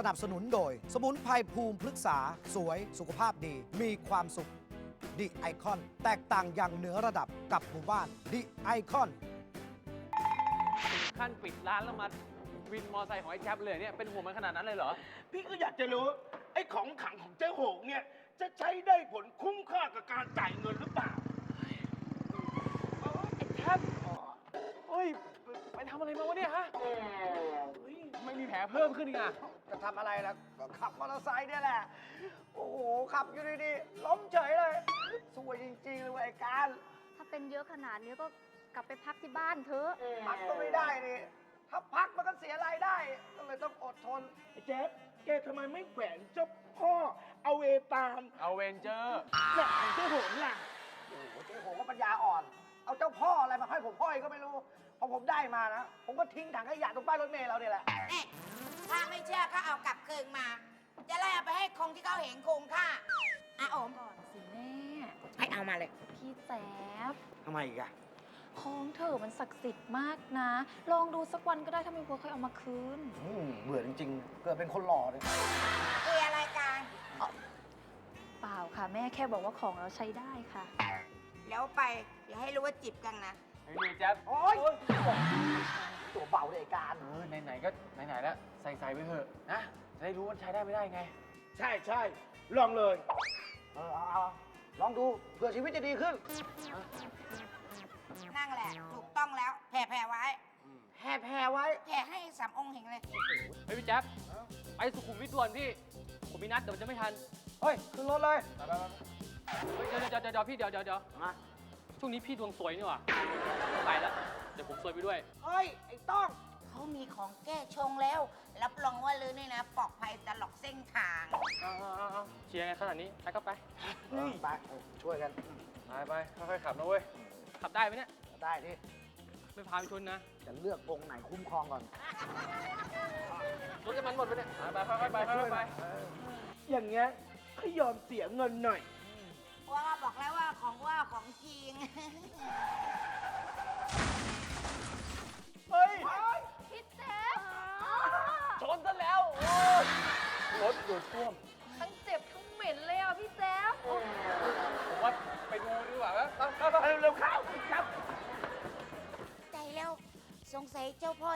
สนับสนุนโดย สมุนไพรภูมิพฤกษา สวยสุขภาพดี มีความสุขดิไอคอนแตกต่างอย่างเหนือระดับกับหมู่บ้านดิไอคอนขั้นปิดร้านแล้วมาวินมอไซค์ของไอ้แจ๊บเลยเนี่ยเป็นห่วงมันขนาดนั้นเลยเหรอ พี่ก็อยากจะรู้ ไอ้ของขลังของเจ๊โหงเนี่ย จะใช้ได้ผลคุ้มค่ากับการจ่ายเงินหรือเปล่าไอ้แจ๊บเฮ้ย ไปทำอะไรมาวะเนี่ยฮะเฮ้ยไม่มีแผลเพิ่มขึ้นอีกอะจะ ทำอะไรล่ะก็ขับมอเตอร์ไซค์เนี่ยแหละ โอ้โห ขับอยู่ดีๆล้มเฉยเลย สวยจริงๆเลยเว้ยไอ้การถ้าเป็นเยอะขนาดนี้ก็กลับไปพักที่บ้านเถอะ พักก็ไม่ได้นี่ถ้าพักมันก็เสียรายได้ก็เลยต้องอดทน ไอ้แจ๊บแกทำไมไม่แขวนเจ้าพ่อเอาเวตาลเอาเวนเจอร์น่ะของเจ๊โหงล่ะ โอ้โหเจ๊โหก็ปัญญาอ่อน เอาเจ้าพ่ออะไรมาให้ผมพ่อยก็ไม่รู้ พอผมได้มานะ ผมก็ทิ้งถังขยะตรงป้ายรถเมล์เราเนี่ยแหละเอ๊ะ ถ้าไม่เชื่อก็เอากลับคืนมา จะไล่เอาไปให้คงที่เขาเห็นคงค่าอาโอมก่อนสิแม่ ให้เอามาเลย พี่แจ๊บทำไมอีกอะของเธอมันศักดิ์สิทธิ์มากนะ ลองดูสักวันก็ได้ถ้ามีผัวเคยเอามาคืนอืมเบื่อจริงๆ เกิดเป็นคนหล่อเลยคืออะไรกัน เปล่าค่ะ แม่แค่บอกว่าของเราใช้ได้ค่ะ แล้วไปอย่าให้รู้ว่าจิบกันนะ ไอ้นี่แจ๊บโอ๊ยตัวเบาเลยไอ้การเออไหนๆก็ไหนๆแล้วใส่ๆไปเถอะนะจะได้รู้ว่าใช้ได้ไม่ได้ไง ใช่ใช่ลองเลย เออเอาเอาลองดูเผื่อชีวิตจะดีขึ้น นั่งแหละ ถูกต้องแล้ว แผ่แผ่ไว้ แผ่แผ่ไว้ แผ่ให้สามองค์เห็นเลย เฮ้ยพี่แจ๊บไปสุขุมวิทด่วนพี่ผมมีนัดเดี๋ยวมันจะไม่ทัน เฮ้ย ขึ้นรถเลย เฮ้ยเดี๋ยวเดี๋ยวเดี๋ยวเดี๋ยวพี่เดี๋ยวเดี๋ยวเดี๋ยว มา ช่วงนี้พี่ดวงสวยนี่หว่าไปแล้ว เดี๋ยวผมสวยไปด้วย เฮ้ย ไอ้ต้อง เขามีของแก้ชงแล้ว รับรองว่าลือนี่นะปลอดภัยตลอดเส้นทางเอาเอาเอาเอาเชียร์ไงขนาดนี้ไปก็ไปไปเออช่วยกันไปไปค่อยๆขับนะเว้ย ขับได้ไหมเนี่ย ได้ที่ไม่พาไปชนนะ จะเลือกองค์ไหนคุ้มครองก่อนรถจะมันหมดไปเนี่ย ไปไปค่อยๆไปค่อยๆไป อย่างเงี้ยก็ยอมเสียเงินหน่อย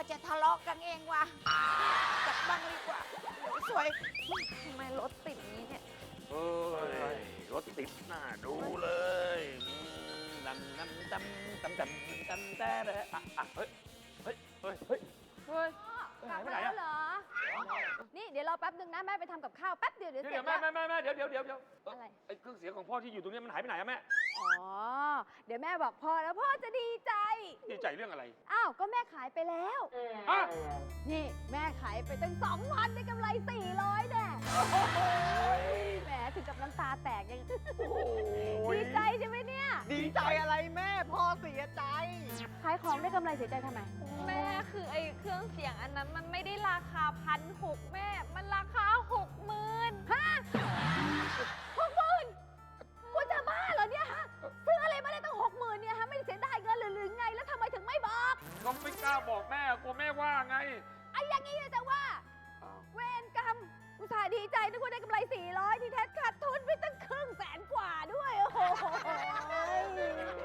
จะทะเลาะกันเองว่ะกลับบ้านดีกว่าสวยทำไมรถติดนี้เนี่ยเฮ้ยรถติดหน้าดูเลยดำดำดำดำดำดำแต่อะอะเฮ้ยเฮ้ยเฮ้ยเฮ้ย เฮ้ย หายไปไหนอะเหรอ นี่เดี๋ยวรอแป๊บนึงนะแม่ไปทำกับข้าวแป๊บเดียวเดี๋ยวเสร็เดี๋ยจวแม่แล้ว แม่แม่แม่เดี๋ยวเดี๋ยวเดี๋ยวเดี๋ยวเอ้ยอะไร ไอ้เครื่องเสียงของพ่อที่อยู่ตรงนี้มันหายไปไหนอะแม่อ๋อ เดี๋ยวแม่บอกพ่อแล้วพ่อจะดีใจ ดีใจเรื่องอะไรอ้าวก็แม่ขายไปแล้วอะนี่แม่ขายไปตั้งสองพันได้กำไร 400แน่แหมถึงกับน้ำตาแตกยังดี ขายของได้กำไรเสียใจทำไม แม่คือไอ้เครื่องเสียงอันนั้นมันไม่ได้ราคาพันหกแม่ มันราคาหกหมื่นฮะหกหมื่นคุณจะบ้าเหรอเนี่ยฮะ ซื้ออะไรมาได้ตั้งหกหมื่นเนี่ยฮะ ไม่เสียดายเงินหรือหรือไง แล้วทำไมถึงไม่บอก ก็ไม่กล้าบอกแม่กลัวแม่ว่าไงไอ้อย่างนี้จะว่าเวรกรรมอุตส่าห์ดีใจนึกว่าได้กำไร 400 ที่แท้ขาดทุนไปตั้งครึ่งแสนกว่าด้วย โอ้โหพ่อบ้าพ่อ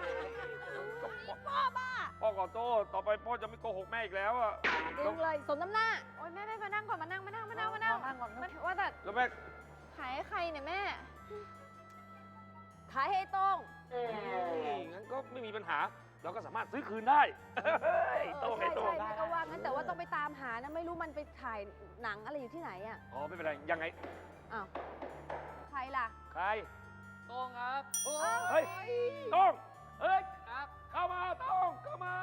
ขอโทษ ต่อไปพ่อจะไม่โกหกแม่อีกแล้วอะจริงเลยสมน้ำหน้า โอ๊ยแม่แม่มานั่งก่อนมานั่งมานั่งมานั่งมานั่งนั่งก่อน มันว่าแต่แล้วแม่ขายให้ใครเนี่ยแม่ ขายให้ตรงงั้นก็ไม่มีปัญหา เราก็สามารถซื้อคืนได้ไอ้โต้งไอ้ใช่โต้งใช่แม่ก็ว่างั้นแต่ว่าต้องไปตามหานะไม่รู้มันไปถ่ายหนังอะไรอยู่ที่ไหนอะอ๋อไม่เป็นไรยังไงอ้าวใครล่ะ ใครตรงครับเฮ้ยโต้งเฮ้ยครับ เข้ามาโต้งเข้ามา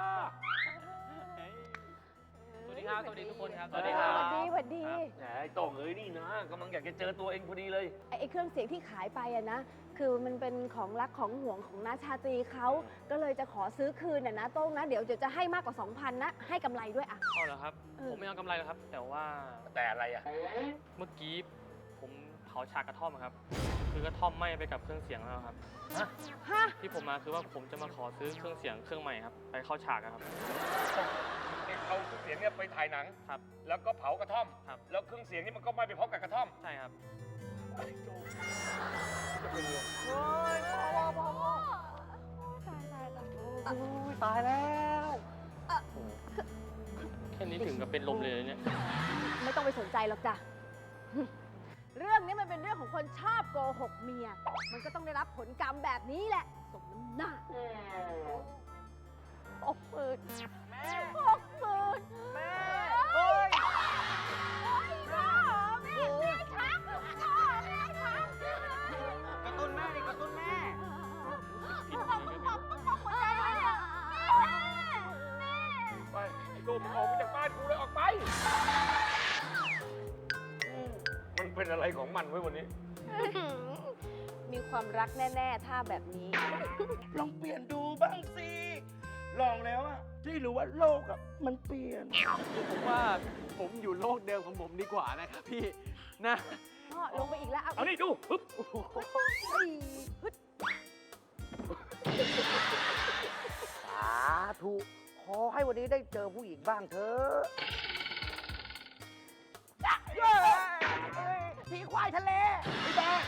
สวัสดีครับ สวัสดีทุกคนครับ สวัสดีสวัสดีสวัสดี แหมไอ้โต้งเอ้ยนี่นะกำลังอยากจะเจอตัวเองพอดีเลย ไอ้ไอ้เครื่องเสียงที่ขายไปอะนะ คือมันเป็นของรักของห่วงของน้าชาตรีเขาก็เลยจะขอซื้อคืนน่ะนะโต้งนะ เดี๋ยวเดี๋ยวจะให้มากกว่า 2,000นะ ให้กำไรด้วยอะ เอาเหรอครับ เออ ผมไม่เอากำไรหรอกครับ แต่ว่าแต่อะไรอะเมื่อกี้ผมเผาฉากกระท่อมอะครับ คือกระท่อมไหม้ไปกับเครื่องเสียงแล้วครับ ฮะที่ผมมาคือว่าผมจะมาขอซื้อเครื่องเสียงเครื่องใหม่ครับ ไปเข้าฉากอะครับเเอาเครื่องเสียงเนี่ยไปถ่ายหนัง ครับ แล้วก็เผากระท่อม ครับ แล้วเครื่องเสียงนี่มันก็ไหม้ไปพร้อมกับกระท่อมใช่ครับ ตายแล้วแค่นี้ถึงกับเป็นลมเลยเนี่ย ไม่ต้องไปสนใจหรอกจ้ะ ของคนชอบโกหกเมีย มันก็ต้องได้รับผลกรรมแบบนี้แหละ สมน้ำหน้าหกหมื่นแม่หกหมื่น แม่ เป็นอะไรของมันไว้วันนี้ มีความรักแน่ๆ ถ้าแบบนี้ ลองเปลี่ยนดูบ้างสิ ลองแล้วอะที่รู้ว่าโลกอะมันเปลี่ยน ผมว่าผมอยู่โลกเดิมของผมดีกว่านะครับพี่นะ พ่อลงไปอีกแล้วเอาเอานี่ดูปึ๊บเฮ้ยฮึดสาธุขอให้วันนี้ได้เจอผู้หญิงบ้างเถอะ ผีควายทะเลไอ้แดง